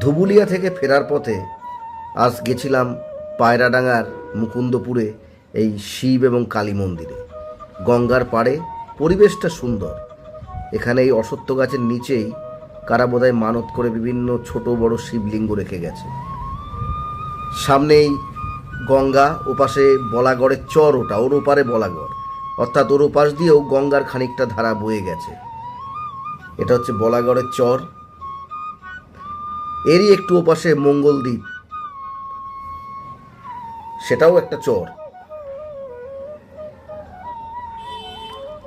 ধুবুলিয়া থেকে ফেরার পথে আজ গেছিলাম পায়রাডাঙ্গার মুকুন্দপুরে এই শিব এবং কালী মন্দিরে। গঙ্গার পাড়ে পরিবেশটা সুন্দর। এখানে এই অসত্য গাছের নিচেই কারা বোধহয় মানত করে বিভিন্ন ছোট বড় শিবলিঙ্গ রেখে গেছে। সামনেই গঙ্গা, ওপাশে বলাগড়ের চর ওটা, ওর ওপারে বলাগড়। অর্থাৎ ওর ওপাশ দিয়েও গঙ্গার খানিকটা ধারা বয়ে গেছে। এটা হচ্ছে বলাগড়ের চর। এরই একটু ওপাশে মঙ্গলদ্বীপ সেটাও একটা চর।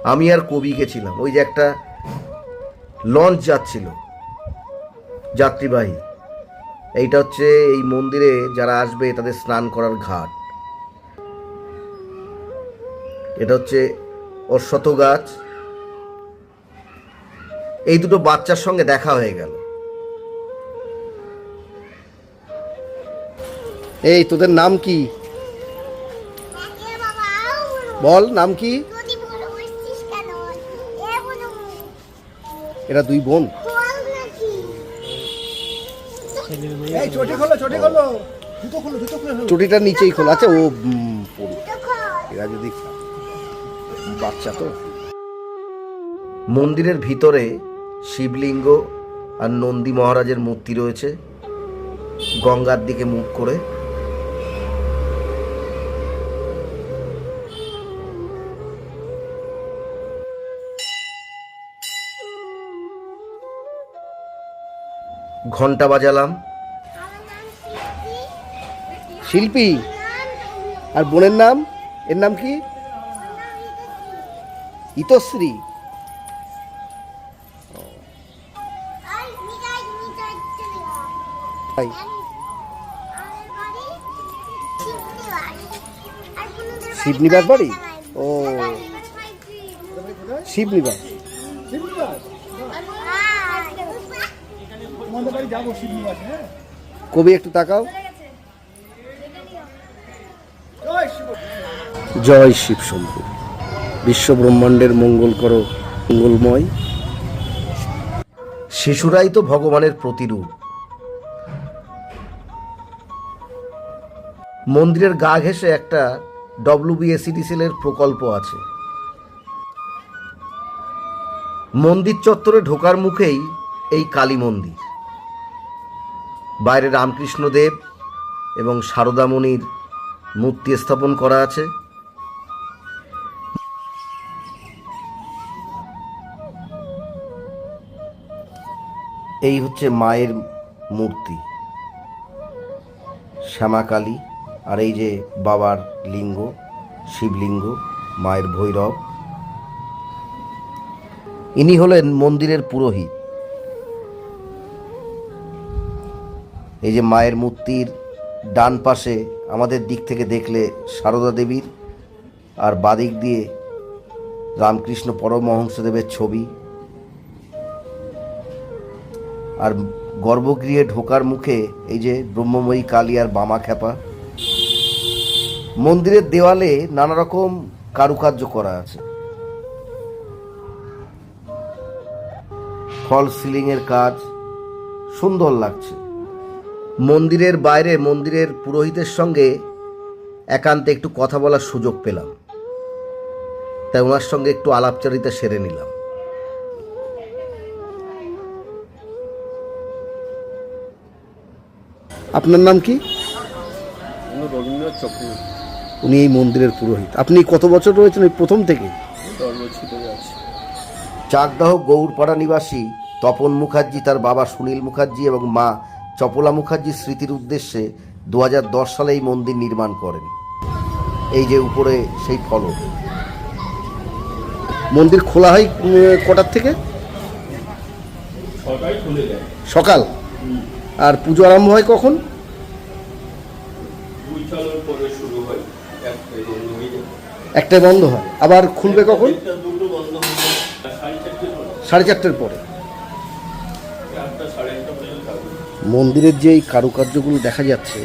আমি আর কবি গেছিলাম। ওই যে একটা লঞ্চ যাচ্ছিল। যাত্রীবাহী। এইটা হচ্ছে এই মন্দিরে যারা আসবে তাদের স্নান করার ঘাট। এটা হচ্ছে অশ্বত গাছ। এই দুটো বাচ্চার সঙ্গে দেখা হয়ে গেল। এই তোদের নাম কি? বল নাম কি? এরা দুই বোন। এই চটি খোলো চটি খোলো। জুতো খোলো জুতো খুলে। ফেলো। চটিটার নিচেই খোলা। আছে ও এরা যদি বাচ্চা তো। মন্দিরের ভিতরে শিবলিঙ্গ আর নন্দী মহারাজের মূর্তি রয়েছে। গঙ্গার দিকে মুখ করে। ঘণ্টা বাজালাম। শিল্পী? আর বোনের নাম? এর নাম কি? ইতশ্রী। তাই। শিবনিবাস বাড়ি? ও। শিবনিবাস তোমাদের বাড়ি যাব শিবনিবাস হ্যাঁ কবি একটু তাকাও। জয় শিব। জয় শিব শম্ভু। বিশ্ব ব্রহ্মাণ্ডের মঙ্গল করো মঙ্গলময়। শিশুরাই তো ভগবানের প্রতিরূপ। মন্দিরের গা ঘেঁষে একটা ডব্লিউবিএসিডিসিএল এর প্রকল্প আছে। মন্দির চত্বরে ঢোকার মুখেই এই কালী মন্দির। বাইরে রামকৃষ্ণদেব এবং সারদামণির মূর্তি স্থাপন করা আছে। এই হচ্ছে মায়ের মূর্তি, শ্যামাকালী, আর এই যে বাবার লিঙ্গ, শিবলিঙ্গ, মায়ের ভৈরব। ইনি হলেন মন্দিরের পুরোহিত। এই যে মায়ের মূর্তির ডান পাশে আমাদের দিক থেকে দেখলে সারদা দেবীর, আর বাদিক দিয়ে রামকৃষ্ণ পরমহংসদেবের ছবি। আর গর্ভগৃহে ঢোকার মুখে এই যে ব্রহ্মময়ী কালী আর বামা খ্যাপা। মন্দিরের দেওয়ালে নানা রকম কারুকার্য করা আছে। ফল সিলিং এর কাজ সুন্দর লাগছে। মন্দিরের বাইরে মন্দিরের পুরোহিতের সঙ্গে একান্তে একটু কথা বলার সুযোগ পেলাম। তাই ওনার সঙ্গে একটু আলাপচারিতা সেরে নিলাম। আপনার নাম কি? রবীন্দ্রনাথ চক্রবর্তী। উনি এই মন্দিরের পুরোহিত। আপনি কত বছর রয়েছেন ওই প্রথম থেকে? চাকদাহ গৌরপাড়া নিবাসী তপন মুখার্জি তার বাবা সুনীল মুখার্জি এবং মা চপলা মুখার্জির স্মৃতির উদ্দেশ্যে দু হাজার দশ সালে এই মন্দির নির্মাণ করেন। এই যে উপরে সেই ফলক। মন্দির খোলা হয় কটার থেকে? সকাল আর পুজো আরম্ভ হয় কখন? হয় একটাই বন্ধ হয়ে আবার খুলবে কখন? সাড়ে চারটের পরে। মন্দিরের যে এই কারুকার্যগুলো দেখা যাচ্ছে,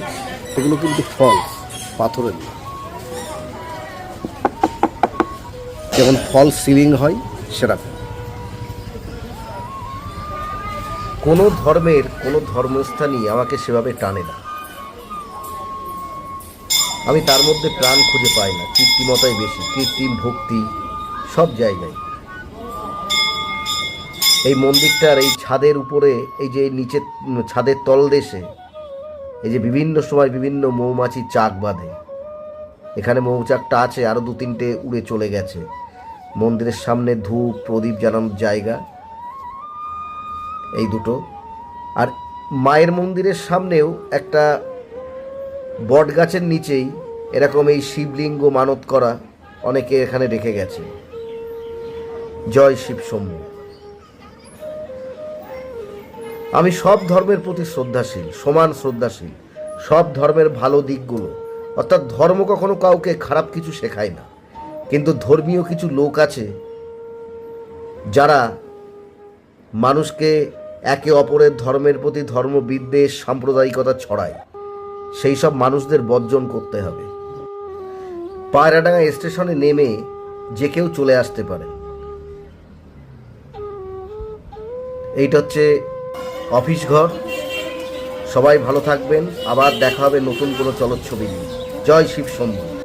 এগুলো কিন্তু ফলস পাথরের না যেমন ফল সিলিং হয়, সেরকম। কোনো ধর্মের, কোনো ধর্মস্থানই আমাকে সেভাবে টানে না। আমি তার মধ্যে প্রাণ খুঁজে পাই না, কৃত্রিমতাই বেশি, কৃত্রিম ভক্তি সব জায়গায়। এই মন্দিরটার এই ছাদের উপরে, এই যে নিচে ছাদের তলদেশে, এই যে বিভিন্ন সময় বিভিন্ন মৌমাছি চাক বাঁধে। এখানে মৌচাকটা আছে আরও দু তিনটে উড়ে চলে গেছে। মন্দিরের সামনে ধূপ, প্রদীপ জানানোর জায়গা, এই দুটো। আর মায়ের মন্দিরের সামনেও একটা বট গাছের নিচেই এরকম এই শিবলিঙ্গ মানত করা অনেকে এখানে রেখে গেছে। জয় শিব শম্ভু। আমি সব ধর্মের প্রতি শ্রদ্ধাশীল, সমান শ্রদ্ধাশীল। সব ধর্মের ভালো দিকগুলো। অর্থাৎ ধর্ম কখনো কাউকে খারাপ কিছু শেখায় না। কিন্তু ধর্মীয় কিছু লোক আছে, যারা মানুষকে একে অপরের ধর্মের প্রতি ধর্ম, বিদ্বেষ, সাম্প্রদায়িকতা ছড়ায়। সেই সব মানুষদের বর্জন করতে হবে। পায়রাডাঙ্গা স্টেশনে নেমে যে কেউ চলে আসতে পারে। এইটা হচ্ছে অফিস ঘর। সবাই ভালো থাকবেন। আবার দেখা হবে নতুন কোনো চলচ্ছবি নিয়ে। জয় শিব শম্ভু।